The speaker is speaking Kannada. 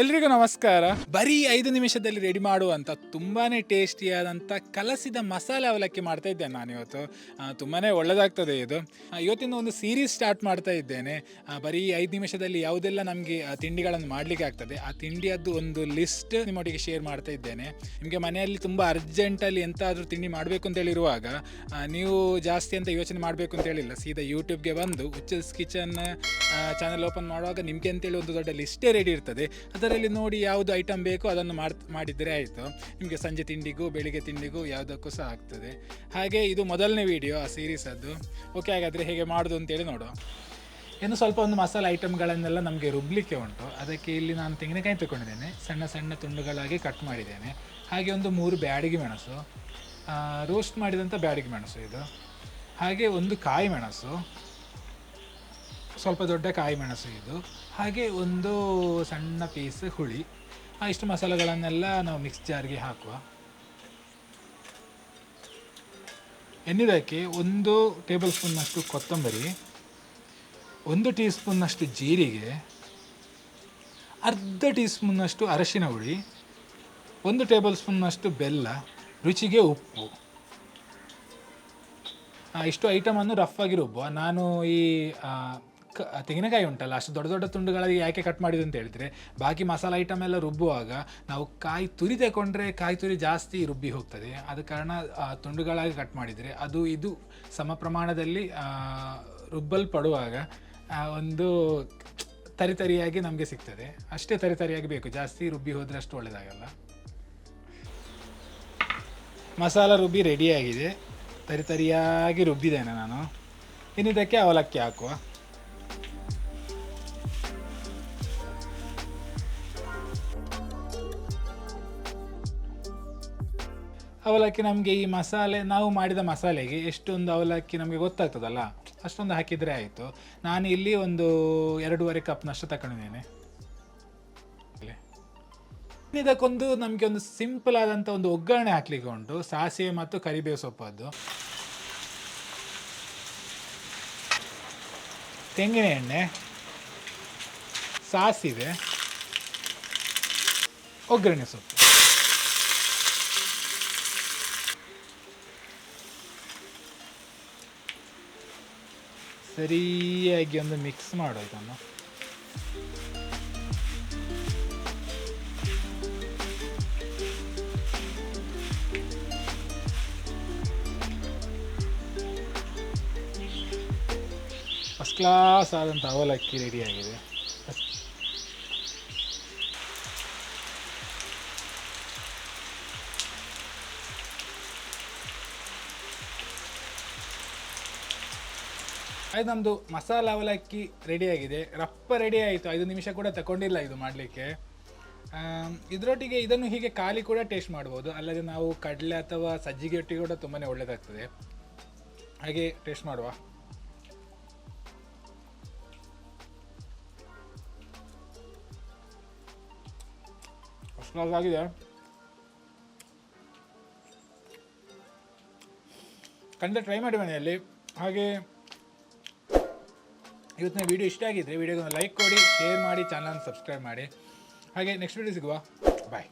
ಎಲ್ರಿಗೂ ನಮಸ್ಕಾರ. ಬರೀ ಐದು ನಿಮಿಷದಲ್ಲಿ ರೆಡಿ ಮಾಡುವಂಥ ತುಂಬಾ ಟೇಸ್ಟಿಯಾದಂಥ ಕಲಸಿದ ಮಸಾಲೆ ಅವಲಕ್ಕಿ ಮಾಡ್ತಾ ಇದ್ದೇನೆ ನಾನು ಇವತ್ತು ತುಂಬಾ ಒಳ್ಳೆದಾಗ್ತದೆ ಇದು. ಇವತ್ತಿನ ಒಂದು ಸೀರೀಸ್ ಸ್ಟಾರ್ಟ್ ಮಾಡ್ತಾ ಇದ್ದೇನೆ. ಬರೀ ಐದು ನಿಮಿಷದಲ್ಲಿ ಯಾವುದೆಲ್ಲ ನಮಗೆ ತಿಂಡಿಗಳನ್ನು ಮಾಡಲಿಕ್ಕೆ ಆಗ್ತದೆ, ಆ ತಿಂಡಿಯದ್ದು ಒಂದು ಲಿಸ್ಟ್ ನಿಮ್ಮೊಟ್ಟಿಗೆ ಶೇರ್ ಮಾಡ್ತಾ ಇದ್ದೇನೆ. ನಿಮಗೆ ಮನೆಯಲ್ಲಿ ತುಂಬ ಅರ್ಜೆಂಟಲ್ಲಿ ಎಂತಾದರೂ ತಿಂಡಿ ಮಾಡಬೇಕು ಅಂತೇಳಿರುವಾಗ ನೀವು ಜಾಸ್ತಿ ಅಂತ ಯೋಚನೆ ಮಾಡಬೇಕು ಅಂತ ಹೇಳಿಲ್ಲ. ಸೀದಾ ಯೂಟ್ಯೂಬ್ಗೆ ಬಂದು ಉಚ್ಚಸ್ ಕಿಚನ್ ಚಾನಲ್ ಓಪನ್ ಮಾಡುವಾಗ ನಿಮಗೆ ಅಂತೇಳಿ ಒಂದು ದೊಡ್ಡ ಲಿಸ್ಟೇ ರೆಡಿ ಇರ್ತದೆ. ಅದರಲ್ಲಿ ನೋಡಿ ಯಾವುದು ಐಟಮ್ ಬೇಕೋ ಅದನ್ನು ಮಾಡ್, ಮಾಡಿದರೆ ಆಯಿತು. ನಿಮಗೆ ಸಂಜೆ ತಿಂಡಿಗೂ, ಬೆಳಿಗ್ಗೆ ತಿಂಡಿಗೂ ಯಾವುದಕ್ಕೂ ಸಹ ಆಗ್ತದೆ. ಹಾಗೆ ಇದು ಮೊದಲನೇ ವಿಡಿಯೋ ಆ ಸೀರೀಸದ್ದು ಓಕೆ ಹಾಗಾದರೆ ಹೇಗೆ ಮಾಡೋದು ಅಂತೇಳಿ ನೋಡುವ. ಇನ್ನು ಸ್ವಲ್ಪ ಒಂದು ಮಸಾಲೆ ಐಟಮ್ಗಳನ್ನೆಲ್ಲ ನಮಗೆ ರುಬ್ಲಿಕ್ಕೆ ಉಂಟು. ಅದಕ್ಕೆ ಇಲ್ಲಿ ನಾನು ತೆಂಗಿನಕಾಯಿ ತಗೊಂಡಿದ್ದೇನೆ. ಸಣ್ಣ ಸಣ್ಣ ತುಂಡುಗಳಾಗಿ ಕಟ್ ಮಾಡಿದ್ದೇನೆ. ಹಾಗೆ ಒಂದು ಮೂರು ಬ್ಯಾಡಿಗೆ ಮೆಣಸು. ರೋಸ್ಟ್ ಮಾಡಿದಂಥ ಬ್ಯಾಡಿಗೆ ಮೆಣಸು ಇದು. ಹಾಗೆ ಒಂದು ಕಾಯಿ ಮೆಣಸು. ಸ್ವಲ್ಪ ದೊಡ್ಡ ಕಾಯಿ ಮೆಣಸು ಇದು. ಹಾಗೆ ಒಂದು ಸಣ್ಣ ಪೀಸ್ ಹುಳಿ. ಇಷ್ಟು ಮಸಾಲೆಗಳನ್ನೆಲ್ಲ ನಾವು ಮಿಕ್ಸ್ ಜಾರ್ಗೆ ಹಾಕುವ. ಎನ್ನಿದಕ್ಕೆ ಒಂದು ಟೇಬಲ್ ಸ್ಪೂನ್ನಷ್ಟು ಕೊತ್ತಂಬರಿ, ಒಂದು ಟೀ ಸ್ಪೂನ್ನಷ್ಟು ಜೀರಿಗೆ, ಅರ್ಧ ಟೀ ಸ್ಪೂನ್ನಷ್ಟು ಅರಶಿನ ಹುಳಿ, ಒಂದು ಟೇಬಲ್ ಸ್ಪೂನ್ನಷ್ಟು ಬೆಲ್ಲ, ರುಚಿಗೆ ಉಪ್ಪು. ಇಷ್ಟು ಐಟಮನ್ನು ರಫ್ ಆಗಿ ರುಬ್ಬುವ. ನಾನು ಈ ತೆಂಗಿನಕಾಯಿ ಉಂಟಲ್ಲ, ಅಷ್ಟು ದೊಡ್ಡ ದೊಡ್ಡ ತುಂಡುಗಳಾಗಿ ಯಾಕೆ ಕಟ್ ಮಾಡಿದ್ದು ಅಂತ ಹೇಳಿದ್ರೆ, ಬಾಕಿ ಮಸಾಲ ಐಟಮ್ ಎಲ್ಲ ರುಬ್ಬುವಾಗ ನಾವು ಕಾಯಿ ತುರಿ ತಗೊಂಡ್ರೆ ಕಾಯಿ ತುರಿ ಜಾಸ್ತಿ ರುಬ್ಬಿ ಹೋಗ್ತದೆ. ಆದ ಕಾರಣ ತುಂಡುಗಳಾಗಿ ಕಟ್ ಮಾಡಿದರೆ ಅದು ಇದು ಸಮ ಪ್ರಮಾಣದಲ್ಲಿ ರುಬ್ಬಲ್ಪಡುವಾಗ ಒಂದು ತರಿತರಿಯಾಗಿ ನಮಗೆ ಸಿಗ್ತದೆ. ಅಷ್ಟೇ ತರಿತರಿಯಾಗಿ ಬೇಕು. ಜಾಸ್ತಿ ರುಬ್ಬಿ ಹೋದರೆ ಅಷ್ಟು ಒಳ್ಳೆಯದಾಗಲ್ಲ ಮಸಾಲ ರುಬ್ಬಿ ರೆಡಿಯಾಗಿದೆ ತರಿತರಿಯಾಗಿ ರುಬ್ಬಿದ್ದೇನೆ ನಾನು. ಇನ್ನಿದ್ದಕ್ಕೆ ಅವಲಕ್ಕಿ ಹಾಕುವ. ಅವಲಕ್ಕಿ ನಮಗೆ ಈ ಮಸಾಲೆ, ನಾವು ಮಾಡಿದ ಮಸಾಲೆಗೆ ಎಷ್ಟೊಂದು ಅವಲಕ್ಕಿ ನಮಗೆ ಗೊತ್ತಾಗ್ತದಲ್ಲ? ಅಷ್ಟೊಂದು ಹಾಕಿದರೆ ಆಯಿತು. ನಾನು ಇಲ್ಲಿ ಒಂದು ಎರಡೂವರೆ ಕಪ್ನಷ್ಟು ತಗೊಂಡಿದ್ದೇನೆ. ಇದಕ್ಕೊಂದು ನಮಗೆ ಒಂದು ಸಿಂಪಲ್ ಆದಂಥ ಒಂದು ಒಗ್ಗರಣೆ ಹಾಕ್ಲಿಕ್ಕೆ ಉಂಟು. ಸಾಸಿವೆ ಮತ್ತು ಕರಿಬೇವು ಸೊಪ್ಪದ್ದು. ತೆಂಗಿನ ಎಣ್ಣೆ. ಸಾಸಿವೆ. ಒಗ್ಗರಣೆ ಸೊಪ್ಪು. ಸರಿಯಾಗಿ ಒಂದು ಮಿಕ್ಸ್ ಮಾಡು ಇದನ್ನು ಫಸ್ಟ್ ಕ್ಲಾಸ್ ಆದಂಥ ಅವಲಕ್ಕಿ ರೆಡಿಯಾಗಿದೆ ಆಯ್ತು ನಮ್ಮದು ಮಸಾಲ ಅವಲಕ್ಕಿ ರೆಡಿಯಾಗಿದೆ ರಪ್ಪ ರೆಡಿ ಆಯಿತು. ಐದು ನಿಮಿಷ ಕೂಡ ತಗೊಂಡಿಲ್ಲ ಇದು ಮಾಡಲಿಕ್ಕೆ. ಇದರೊಟ್ಟಿಗೆ ಇದನ್ನು ಹೀಗೆ ಖಾಲಿ ಕೂಡ ಟೇಸ್ಟ್ ಮಾಡ್ಬೋದು. ಅಲ್ಲದೆ ನಾವು ಕಡಲೆ ಅಥವಾ ಸಜ್ಜಿಗೆ ಒಟ್ಟಿಗೆ ಕೂಡ ತುಂಬಾ ಒಳ್ಳೆಯದಾಗ್ತದೆ ಹಾಗೆ ಟೇಸ್ಟ್ ಮಾಡುವ. ಆಗಿದೆ. ಖಂಡಿತ ಟ್ರೈ ಮಾಡಿ ಮನೆಯಲ್ಲಿ. ಹಾಗೆ ಇವತ್ತಿನ ವಿಡಿಯೋ ಇಷ್ಟ ಆಗಿದ್ದರೆ ವಿಡಿಯೋಗೆ ಲೈಕ್ ಕೊಡಿ ಶೇರ್ ಮಾಡಿ ಚಾನಲ್ ಸಬ್ಸ್ಕ್ರೈಬ್ ಮಾಡಿ. ಹಾಗೆ ನೆಕ್ಸ್ಟ್ ವಿಡಿಯೋ ಸಿಗುವ. ಬಾಯ್